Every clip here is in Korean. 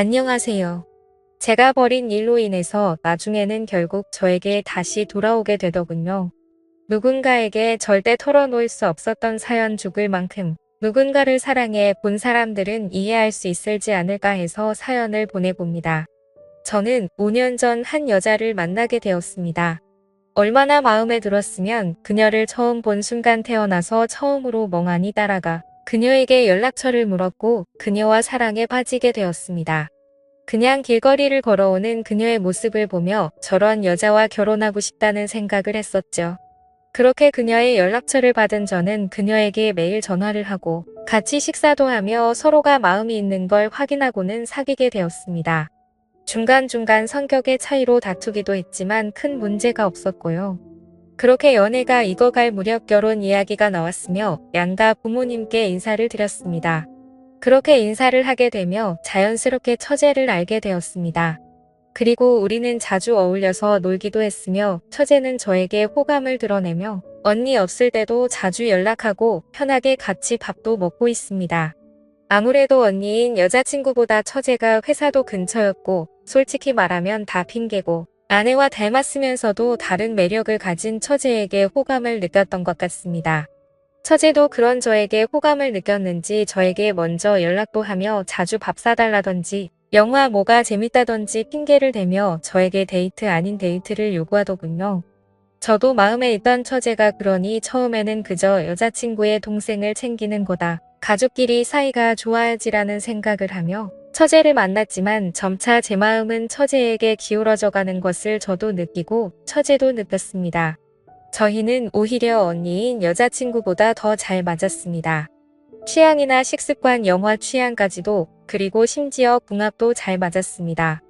안녕하세요. 제가 벌인 일로 인해서 나중에는 결국 저에게 다시 돌아오게 되더군요. 누군가에게 절대 털어놓을 수 없었던 사연 죽을 만큼 누군가를 사랑해 본 사람들은 이해할 수 있을지 않을까 해서 사연을 보내봅니다. 저는 5년 전 한 여자를 만나게 되었습니다. 얼마나 마음에 들었으면 그녀를 처음 본 순간 태어나서 처음으로 멍하니 따라가 그녀에게 연락처를 물었고 그녀와 사랑에 빠지게 되었습니다. 그냥 길거리를 걸어오는 그녀의 모습을 보며 저런 여자와 결혼하고 싶다는 생각을 했었죠. 그렇게 그녀의 연락처를 받은 저는 그녀에게 매일 전화를 하고 같이 식사도 하며 서로가 마음이 있는 걸 확인하고는 사귀게 되었습니다. 중간중간 성격의 차이로 다투기도 했지만 큰 문제가 없었고요. 그렇게 연애가 익어갈 무렵 결혼 이야기가 나왔으며 양가 부모님께 인사를 드렸습니다. 그렇게 인사를 하게 되며 자연스럽게 처제를 알게 되었습니다. 그리고 우리는 자주 어울려서 놀기도 했으며 처제는 저에게 호감을 드러내며 언니 없을 때도 자주 연락하고 편하게 같이 밥도 먹고 있습니다. 아무래도 언니인 여자친구보다 처제가 회사도 근처였고 솔직히 말하면 다 핑계고 아내와 닮았으면서도 다른 매력을 가진 처제에게 호감을 느꼈던 것 같습니다. 처제도 그런 저에게 호감을 느꼈는지 저에게 먼저 연락도 하며 자주 밥 사달라던지 영화 뭐가 재밌다던지 핑계를 대며 저에게 데이트 아닌 데이트를 요구하더군요. 저도 마음에 있던 처제가 그러니 처음에는 그저 여자친구의 동생을 챙기는 거다. 가족끼리 사이가 좋아야지라는 생각을 하며 처제를 만났지만 점차 제 마음은 처제에게 기울어져 가는 것을 저도 느끼고 처제도 느꼈습니다. 저희는 오히려 언니인 여자친구보다 더 잘 맞았습니다. 취향이나 식습관, 영화 취향까지도 그리고 심지어 궁합도 잘 맞았습니다.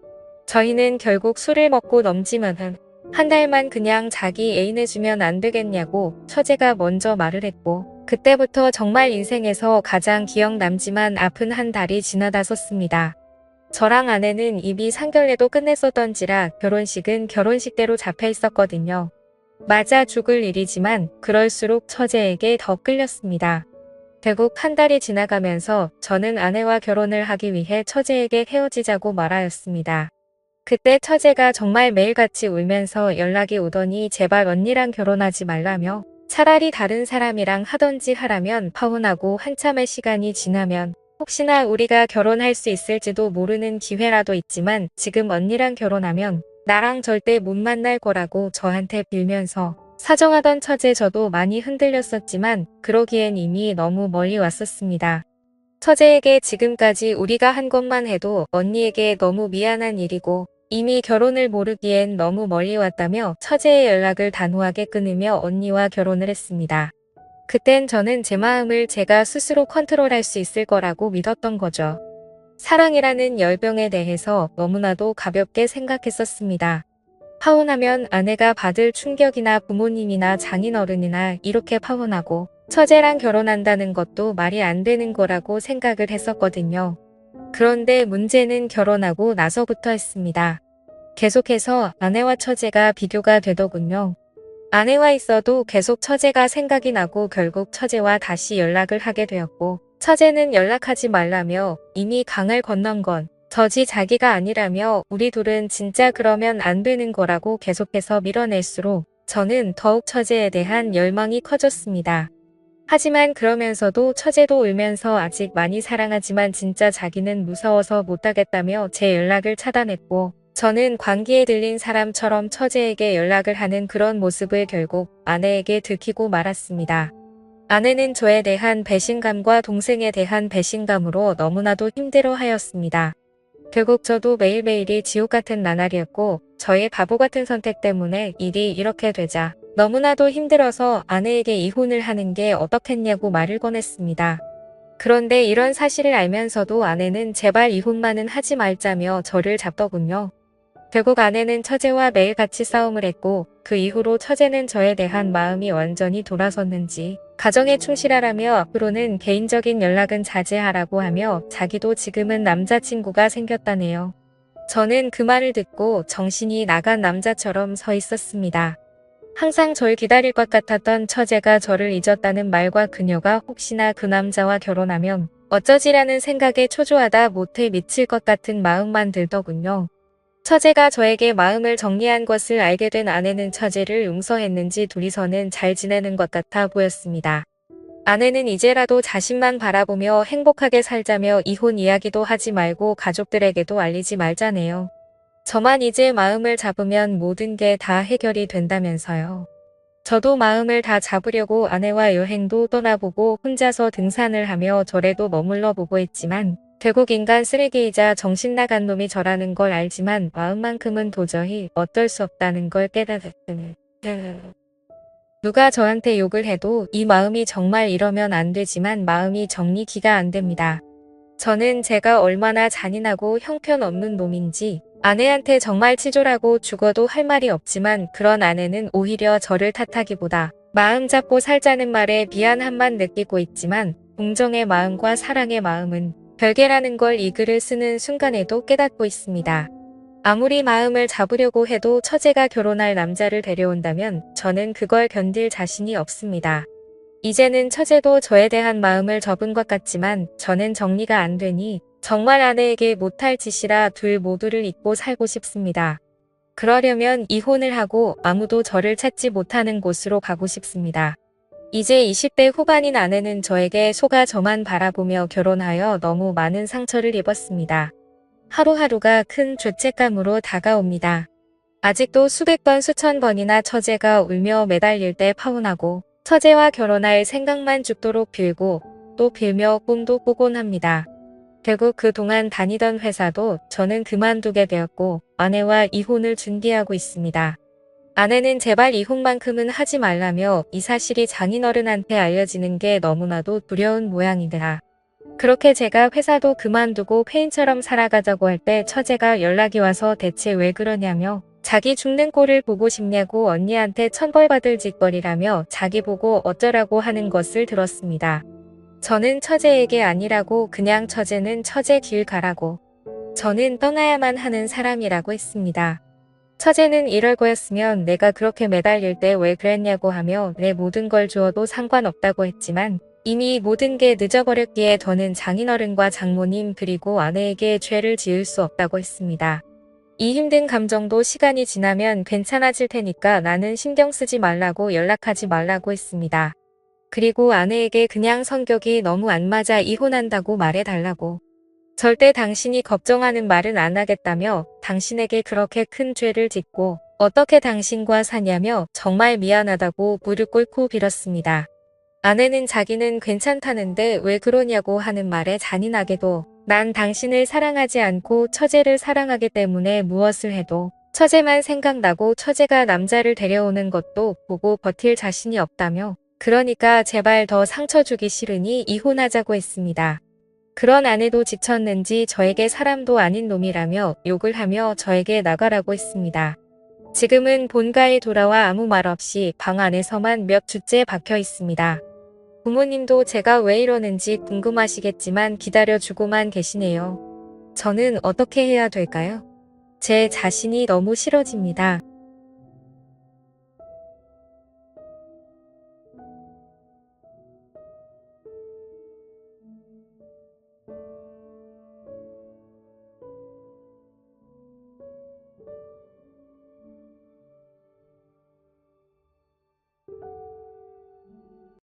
저희는 결국 술을 먹고 넘지만은 한 달만 그냥 자기 애인해주면 안 되겠냐고 처제가 먼저 말을 했고 그때부터 정말 인생에서 가장 기억 남지만 아픈 한 달이 지나다섰습니다. 저랑 아내는 입이 상결례도 끝냈었던지라 결혼식은 결혼식대로 잡혀 있었거든요. 맞아 죽을 일이지만 그럴수록 처제에게 더 끌렸습니다. 결국 한 달이 지나가면서 저는 아내와 결혼을 하기 위해 처제에게 헤어지자고 말하였습니다. 그때 처제가 정말 매일같이 울면서 연락이 오더니 제발 언니랑 결혼하지 말라며 차라리 다른 사람이랑 하던지 하라면 파혼하고 한참의 시간이 지나면 혹시나 우리가 결혼할 수 있을지도 모르는 기회라도 있지만 지금 언니랑 결혼하면 나랑 절대 못 만날 거라고 저한테 빌면서 사정하던 처제 저도 많이 흔들렸었지만 그러기엔 이미 너무 멀리 왔었습니다. 처제에게 지금까지 우리가 한 것만 해도 언니에게 너무 미안한 일이고 이미 결혼을 모르기엔 너무 멀리 왔다며 처제의 연락을 단호하게 끊으며 언니와 결혼을 했습니다. 그땐 저는 제 마음을 제가 스스로 컨트롤할 수 있을 거라고 믿었던 거죠. 사랑이라는 열병에 대해서 너무나도 가볍게 생각했었습니다. 파혼하면 아내가 받을 충격이나 부모님이나 장인어른이나 이렇게 파혼하고 처제랑 결혼한다는 것도 말이 안 되는 거라고 생각을 했었거든요. 그런데 문제는 결혼하고 나서부터였습니다. 계속해서 아내와 처제가 비교가 되더군요. 아내와 있어도 계속 처제가 생각이 나고 결국 처제와 다시 연락을 하게 되었고 처제는 연락하지 말라며 이미 강을 건넌 건 저지 자기가 아니라며 우리 둘은 진짜 그러면 안 되는 거라고 계속해서 밀어낼수록 저는 더욱 처제에 대한 열망이 커졌습니다. 하지만 그러면서도 처제도 울면서 아직 많이 사랑하지만 진짜 자기는 무서워서 못하겠다며 제 연락을 차단했고 저는 관계에 들린 사람처럼 처제에게 연락을 하는 그런 모습을 결국 아내에게 들키고 말았습니다. 아내는 저에 대한 배신감과 동생에 대한 배신감으로 너무나도 힘들어 하였습니다. 결국 저도 매일매일이 지옥 같은 나날이었고 저의 바보 같은 선택 때문에 일이 이렇게 되자 너무나도 힘들어서 아내에게 이혼을 하는 게 어떻겠냐고 말을 꺼냈습니다. 그런데 이런 사실을 알면서도 아내는 제발 이혼만은 하지 말자며 저를 잡더군요. 결국 아내는 처제와 매일 같이 싸움을 했고 그 이후로 처제는 저에 대한 마음이 완전히 돌아섰는지 가정에 충실하라며 앞으로는 개인적인 연락은 자제하라고 하며 자기도 지금은 남자친구가 생겼다네요. 저는 그 말을 듣고 정신이 나간 남자처럼 서 있었습니다. 항상 절 기다릴 것 같았던 처제가 저를 잊었다는 말과 그녀가 혹시나 그 남자와 결혼하면 어쩌지라는 생각에 초조하다 못해 미칠 것 같은 마음만 들더군요. 처제가 저에게 마음을 정리한 것을 알게 된 아내는 처제를 용서했는지 둘이서는 잘 지내는 것 같아 보였습니다. 아내는 이제라도 자신만 바라보며 행복하게 살자며 이혼 이야기도 하지 말고 가족들에게도 알리지 말자네요. 저만 이제 마음을 잡으면 모든 게 다 해결이 된다면서요. 저도 마음을 다 잡으려고 아내와 여행도 떠나보고 혼자서 등산을 하며 절에도 머물러 보고 했지만 결국 인간 쓰레기이자 정신 나간 놈이 저라는 걸 알지만 마음만큼은 도저히 어쩔 수 없다는 걸 깨달았으니. 누가 저한테 욕을 해도 이 마음이 정말 이러면 안 되지만 마음이 정리기가 안 됩니다. 저는 제가 얼마나 잔인하고 형편없는 놈인지 아내한테 정말 치졸하고 죽어도 할 말이 없지만 그런 아내는 오히려 저를 탓하기보다 마음 잡고 살자는 말에 미안함만 느끼고 있지만 공정의 마음과 사랑의 마음은 별개라는 걸 이 글을 쓰는 순간에도 깨닫고 있습니다. 아무리 마음을 잡으려고 해도 처제가 결혼할 남자를 데려온다면 저는 그걸 견딜 자신이 없습니다. 이제는 처제도 저에 대한 마음을 접은 것 같지만 저는 정리가 안 되니 정말 아내에게 못할 짓이라 둘 모두를 잊고 살고 싶습니다. 그러려면 이혼을 하고 아무도 저를 찾지 못하는 곳으로 가고 싶습니다. 이제 20대 후반인 아내는 저에게 속아 저만 바라보며 결혼하여 너무 많은 상처를 입었습니다. 하루하루가 큰 죄책감으로 다가옵니다. 아직도 수백 번 수천 번이나 처제가 울며 매달릴 때 파혼하고 처제와 결혼할 생각만 죽도록 빌고 또 빌며 꿈도 꾸곤 합니다. 결국 그동안 다니던 회사도 저는 그만두게 되었고 아내와 이혼을 준비하고 있습니다. 아내는 제발 이혼만큼은 하지 말라며 이 사실이 장인어른한테 알려지는 게 너무나도 두려운 모양이더라. 그렇게 제가 회사도 그만두고 페인처럼 살아가자고 할 때 처제가 연락이 와서 대체 왜 그러냐며 자기 죽는 꼴을 보고 싶냐고 언니한테 천벌받을 짓거리라며 자기 보고 어쩌라고 하는 것을 들었습니다. 저는 처제에게 아니라고 그냥 처제는 처제 길 가라고 저는 떠나야만 하는 사람이라고 했습니다. 처제는 이럴 거였으면 내가 그렇게 매달릴 때 왜 그랬냐고 하며 내 모든 걸 주어도 상관없다고 했지만 이미 모든 게 늦어버렸기에 저는 장인어른과 장모님 그리고 아내에게 죄를 지을 수 없다고 했습니다. 이 힘든 감정도 시간이 지나면 괜찮아질 테니까 나는 신경 쓰지 말라고 연락하지 말라고 했습니다. 그리고 아내에게 그냥 성격이 너무 안 맞아 이혼한다고 말해달라고. 절대 당신이 걱정하는 말은 안 하겠다며 당신에게 그렇게 큰 죄를 짓고 어떻게 당신과 사냐며 정말 미안하다고 무릎 꿇고 빌었습니다. 아내는 자기는 괜찮다는데 왜 그러냐고 하는 말에 잔인하게도 난 당신을 사랑하지 않고 처제를 사랑하기 때문에 무엇을 해도 처제만 생각나고 처제가 남자를 데려오는 것도 보고 버틸 자신이 없다며 그러니까 제발 더 상처 주기 싫으니 이혼하자고 했습니다. 그런 아내도 지쳤는지 저에게 사람도 아닌 놈이라며 욕을 하며 저에게 나가라고 했습니다. 지금은 본가에 돌아와 아무 말 없이 방 안에서만 몇 주째 박혀 있습니다. 부모님도 제가 왜 이러는지 궁금하시겠지만 기다려주고만 계시네요. 저는 어떻게 해야 될까요? 제 자신이 너무 싫어집니다.